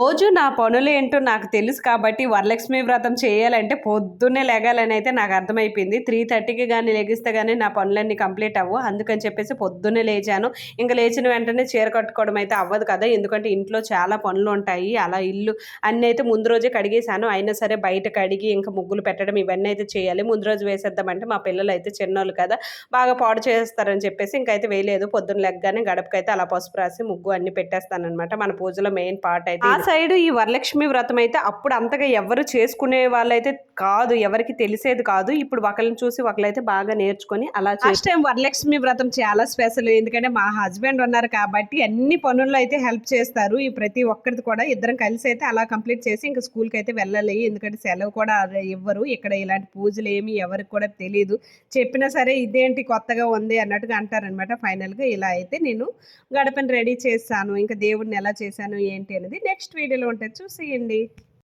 రోజు నా పనులు ఏంటో నాకు తెలుసు కాబట్టి వరలక్ష్మి వ్రతం చేయాలంటే పొద్దున్నే లెగాలని అయితే నాకు అర్థమైపోయింది. త్రీ థర్టీకి కానీ లెగిస్తే కానీ నా పనులన్నీ కంప్లీట్ అవ్వు. అందుకని చెప్పేసి పొద్దున్నే లేచాను. ఇంకా లేచిన వెంటనే చీర కట్టుకోవడం అయితే అవ్వదు కదా. ఎందుకంటే ఇంట్లో చాలా పనులు ఉంటాయి. అలా ఇల్లు అన్నీ అయితే ముందు రోజే కడిగేశాను. అయినా సరే బయట కడిగి ఇంకా ముగ్గులు పెట్టడం ఇవన్నీ అయితే చేయాలి. ముందు రోజు వేసేద్దామంటే మా పిల్లలు అయితే చిన్నోళ్ళు కదా. బాగా పాడు చేస్తారని చెప్పేసి ఇంకైతే వేయలేదు. పొద్దున్న లెగ్గానే గడపకైతే అలా పసుపు రాసి ముగ్గు అన్ని పెట్టేస్తానమాట మన పూజలో మెయిన్ పార్ట్ అయితే సైడ్ ఈ వరలక్ష్మి వ్రతం అయితే అప్పుడు అంతగా ఎవరు చేసుకునే వాళ్ళైతే కాదు ఎవరికి తెలిసేది కాదు. ఇప్పుడు ఒకరిని చూసి ఒకరైతే బాగా నేర్చుకొని అలా ఫస్ట్ టైం వరలక్ష్మి వ్రతం చాలా స్పెషల్ ఎందుకంటే మా హస్బెండ్ ఉన్నారు కాబట్టి అన్ని పనుల్లో అయితే హెల్ప్ చేస్తారు. ఈ ప్రతి ఒక్కరిది కూడా ఇద్దరం కలిసి అయితే అలా కంప్లీట్ చేసి ఇంకా స్కూల్కి అయితే వెళ్ళాలి. ఎందుకంటే సెలవు కూడా ఇవ్వరు. ఇక్కడ ఇలాంటి పూజలు ఏమి ఎవరికి కూడా తెలియదు చెప్పినా సరే ఇదేంటి కొత్తగా ఉంది అన్నట్టుగా అంటారనమాట ఫైనల్గా ఇలా అయితే నేను గడపని రెడీ చేశాను. ఇంకా దేవుడిని ఎలా చేశాను ఏంటి అనేది నెక్స్ట్ వీడియోలో ఉంటుంది చూసేయండి.